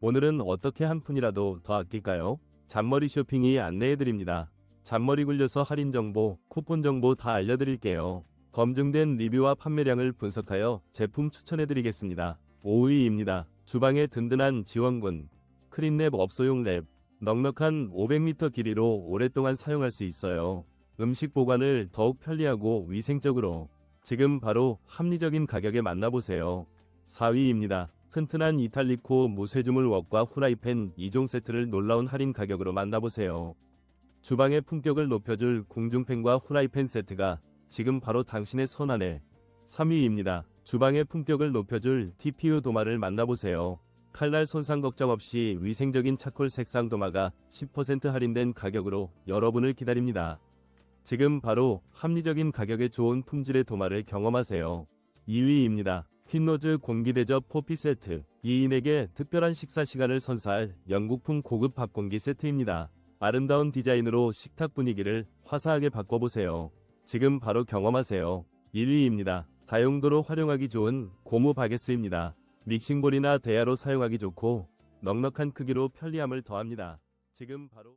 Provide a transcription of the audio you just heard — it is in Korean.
오늘은 어떻게 한 푼이라도 더 아낄까요? 잔머리 쇼핑이 안내해드립니다. 잔머리 굴려서 할인 정보, 쿠폰 정보 다 알려드릴게요. 검증된 리뷰와 판매량을 분석하여 제품 추천해드리겠습니다. 5위입니다. 주방의 든든한 지원군. 크린랩 업소용 랩. 넉넉한 500m 길이로 오랫동안 사용할 수 있어요. 음식 보관을 더욱 편리하고 위생적으로. 지금 바로 합리적인 가격에 만나보세요. 4위입니다. 튼튼한 이탈리코 무쇠주물 웍과 후라이팬 2종 세트를 놀라운 할인 가격으로 만나보세요. 주방의 품격을 높여줄 궁중팬과 후라이팬 세트가 지금 바로 당신의 손 안에 3위입니다. 주방의 품격을 높여줄 TPU 도마를 만나보세요. 칼날 손상 걱정 없이 위생적인 차콜 색상 도마가 10% 할인된 가격으로 여러분을 기다립니다. 지금 바로 합리적인 가격에 좋은 품질의 도마를 경험하세요. 2위입니다. 퀸노즈 공기대접 포피 세트. 2인에게 특별한 식사 시간을 선사할 영국풍 고급 밥공기 세트입니다. 아름다운 디자인으로 식탁 분위기를 화사하게 바꿔보세요. 지금 바로 경험하세요. 1위입니다. 다용도로 활용하기 좋은 고무 바게스입니다. 믹싱볼이나 대야로 사용하기 좋고 넉넉한 크기로 편리함을 더합니다. 지금 바로